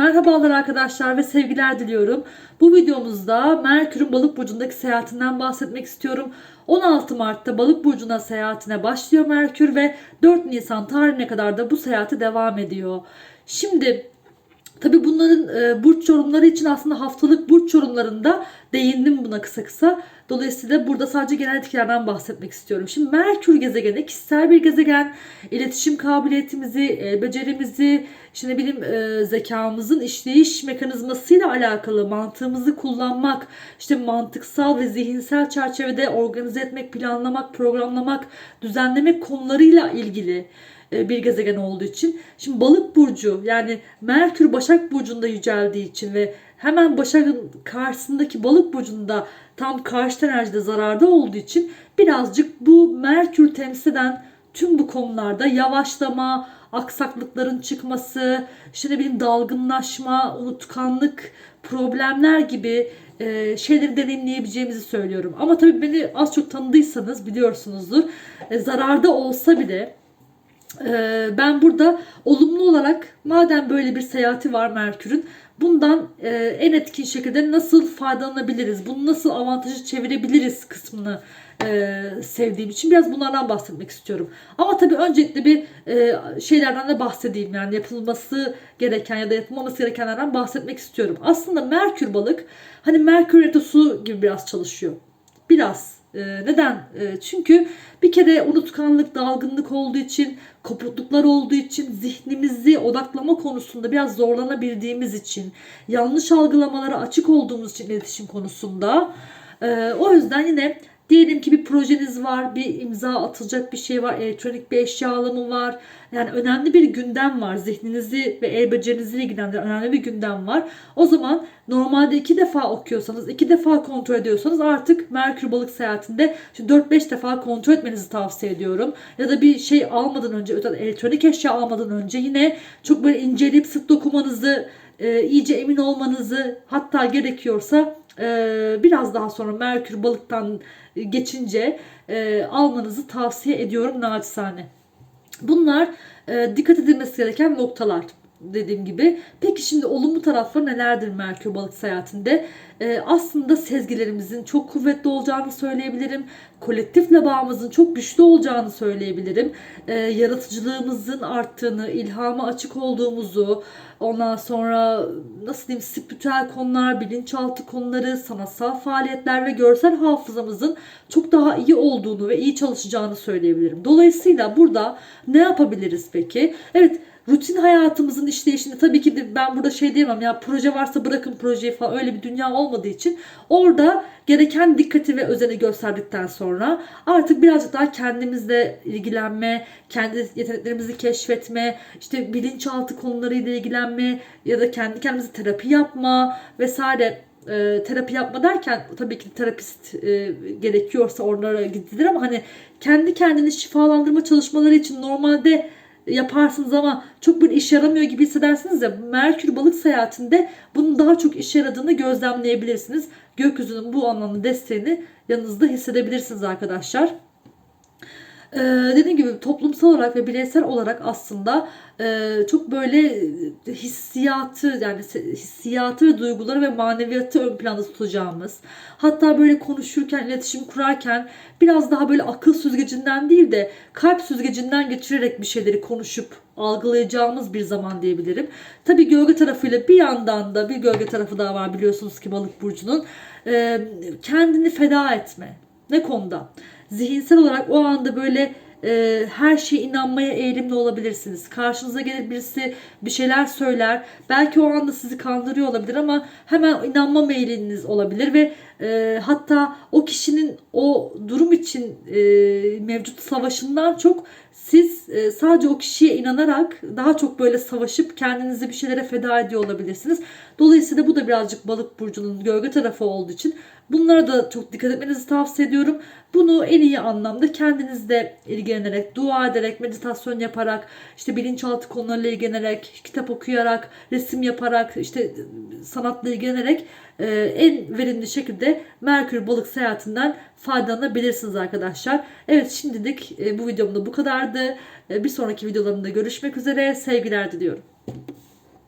Merhabalar arkadaşlar ve sevgiler diliyorum. Bu videomuzda Merkür'ün Balık burcundaki seyahatinden bahsetmek istiyorum. 16 Mart'ta Balık burcuna seyahatine başlıyor Merkür ve 4 Nisan tarihine kadar da bu seyahati devam ediyor. Şimdi Tabi bunların e, burç yorumları için aslında haftalık burç yorumlarında değindim buna kısa kısa. Dolayısıyla burada sadece genel etkilerden bahsetmek istiyorum. Şimdi Merkür gezegeni kişisel bir gezegen. İletişim kabiliyetimizi, el becerimizi, işte ne bileyim e, zekamızın işleyiş mekanizmasıyla alakalı mantığımızı kullanmak, işte mantıksal ve zihinsel çerçevede organize etmek, planlamak, programlamak, düzenlemek konularıyla ilgili e, bir gezegen olduğu için. Şimdi balık burcu yani Merkür Başak Burcu'nda yüceldiği için ve hemen Başak'ın karşısındaki balık burcunda tam karşı enerjide zararda olduğu için birazcık bu Merkür temsil eden tüm bu konularda yavaşlama, aksaklıkların çıkması, işte ne bileyim dalgınlaşma, unutkanlık, problemler gibi e, şeyleri deneyimleyebileceğimizi söylüyorum. Ama tabii beni az çok tanıdıysanız biliyorsunuzdur. E, zararda olsa bile ben burada olumlu olarak madem böyle bir seyahati var Merkür'ün bundan e, en etkin şekilde nasıl faydalanabiliriz, bunu nasıl avantajı çevirebiliriz kısmını e, sevdiğim için biraz bunlardan bahsetmek istiyorum. Ama tabii öncelikle bir e, şeylerden de bahsedeyim yani yapılması gereken ya da yapılmaması gerekenlerden bahsetmek istiyorum. Aslında Merkür balık hani Merkür retrosu gibi biraz çalışıyor. Biraz e, neden? E, çünkü bir kere unutkanlık, dalgınlık olduğu için, kopukluklar olduğu için, zihnimizi odaklama konusunda biraz zorlanabildiğimiz için, yanlış algılamalara açık olduğumuz için iletişim konusunda. E, o yüzden yine Diyelim ki bir projeniz var, bir imza atılacak bir şey var, elektronik bir eşya alımı var. Yani önemli bir gündem var. Zihninizi ve el becerinizi ilgilendiren önemli bir gündem var. O zaman normalde iki defa okuyorsanız, iki defa kontrol ediyorsanız artık Merkür balık seyahatinde 4-5 defa kontrol etmenizi tavsiye ediyorum. Ya da bir şey almadan önce, elektronik eşya almadan önce yine çok böyle inceleyip sık dokumanızı, e, iyice emin olmanızı hatta gerekiyorsa biraz daha sonra Merkür balıktan geçince e, almanızı tavsiye ediyorum naçizane. Bunlar e, dikkat edilmesi gereken noktalar dediğim gibi. Peki şimdi olumlu tarafları nelerdir Merkür balık seyahatinde? Ee, aslında sezgilerimizin çok kuvvetli olacağını söyleyebilirim. Kolektifle bağımızın çok güçlü olacağını söyleyebilirim. Ee, yaratıcılığımızın arttığını, ilhama açık olduğumuzu, ondan sonra nasıl diyeyim spiritüel konular, bilinçaltı konuları, sanatsal faaliyetler ve görsel hafızamızın çok daha iyi olduğunu ve iyi çalışacağını söyleyebilirim. Dolayısıyla burada ne yapabiliriz peki? Evet rutin hayatımızın işleyişinde tabii ki de ben burada şey diyemem ya proje varsa bırakın projeyi falan öyle bir dünya olmadığı için orada gereken dikkati ve özeni gösterdikten sonra artık birazcık daha kendimizle ilgilenme, kendi yeteneklerimizi keşfetme, işte bilinçaltı konularıyla ilgilenme ya da kendi kendimize terapi yapma vesaire e, terapi yapma derken tabii ki terapist e, gerekiyorsa oralara gidilir ama hani kendi kendini şifalandırma çalışmaları için normalde yaparsınız ama çok bir iş yaramıyor gibi hissedersiniz ya Merkür balık seyahatinde bunun daha çok işe yaradığını gözlemleyebilirsiniz. Gökyüzünün bu anlamda desteğini yanınızda hissedebilirsiniz arkadaşlar. Ee, dediğim gibi toplumsal olarak ve bireysel olarak aslında e, çok böyle hissiyatı yani hissiyatı ve duyguları ve maneviyatı ön planda tutacağımız hatta böyle konuşurken iletişim kurarken biraz daha böyle akıl süzgecinden değil de kalp süzgecinden geçirerek bir şeyleri konuşup algılayacağımız bir zaman diyebilirim. Tabi gölge tarafıyla bir yandan da bir gölge tarafı daha var biliyorsunuz ki balık burcunun e, kendini feda etme. Ne konuda? Zihinsel olarak o anda böyle e, her şeye inanmaya eğilimli olabilirsiniz. Karşınıza gelir birisi bir şeyler söyler. Belki o anda sizi kandırıyor olabilir ama hemen inanma meyiliniz olabilir ve e, hatta o kişinin o durum için e, mevcut savaşından çok siz e, sadece o kişiye inanarak daha çok böyle savaşıp kendinizi bir şeylere feda ediyor olabilirsiniz. Dolayısıyla bu da birazcık balık burcunun gölge tarafı olduğu için bunlara da çok dikkat etmenizi tavsiye ediyorum. Bunu en iyi anlamda kendinizde ilgilenerek, dua ederek, meditasyon yaparak, işte bilinçaltı konularıyla ilgilenerek, kitap okuyarak, resim yaparak, işte sanatla ilgilenerek e, en verimli şekilde Merkür balık seyahatinden faydalanabilirsiniz arkadaşlar. Evet şimdilik e, bu videomda bu kadardı. E, bir sonraki videolarımda görüşmek üzere. Sevgiler diliyorum.